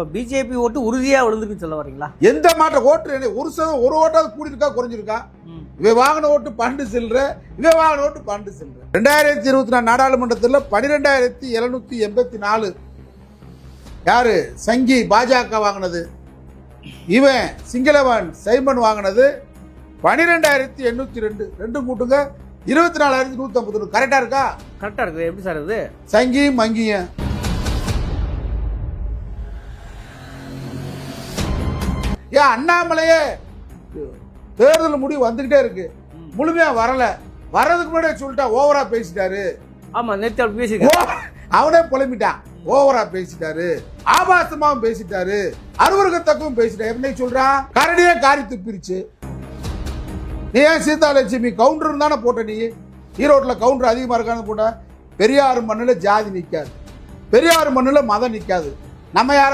இப்போ பிஜேபி ஓட்டு உறுதியாக விழுந்துருக்குன்னு சொல்ல வரீங்களா? எந்த மாற்ற ஓட்டு ஒரு சதம் ஒரு ஓட்டாவது கூடியிருக்கா குறைஞ்சிருக்கா. இவன் வாங்கின ஓட்டு பன்னெண்டு சில்லற இவன் வாங்கின ஓட்டு பன்னெண்டு சில்லற. ரெண்டாயிரத்தி இருபத்தி நாலு நாடாளுமன்றத்தில் பன்னிரெண்டாயிரத்தி எழுநூத்தி எண்பத்தி நாலு. யாரு? சங்கி பாஜக வாங்கினது. இவன் சிங்களவன் சைமன் வாங்கினது. பன்னிரெண்டாயிரத்தி எண்ணூத்தி ரெண்டு ரெண்டு கூட்டுங்க. இருபத்தி நாலாயிரத்தி நூத்தி ஐம்பத்தி கரெக்டா இருக்கா? கரெக்டாக இருக்குது. எப்படி சார் இது? சங்கியும் மங்கியும். ஏன் அண்ணாமலையே. தேர்தல் முடிவு வந்துகிட்டே இருக்கு. முழுமையா வரல. வர்றதுக்கு முன்னாடியே சொல்லிட்டா ஓவரா பேசிட்டாரு. நேற்று அவனே புலம்பிட்டான். ஓவரா பேசிட்டாரு. ஆபாசமாவும் பேசிட்டாரு. அருவருக்கத்தக்கவும் பேசிட்டாரு. என்ன சொல்றான் கரடியே காரி துப்பிருச்சு. நீ ஏன் சீதாலட்சுமி கவுண்டர் தானே போட்ட நீ? ஈரோட்டில் கவுண்டர் அதிகமாக இருக்கான்னு போட்ட பெரியார் மண்ணில் ஜாதி நிற்காது பெரியார் மண்ணில் மதம் நிற்காது நம்ம யாரை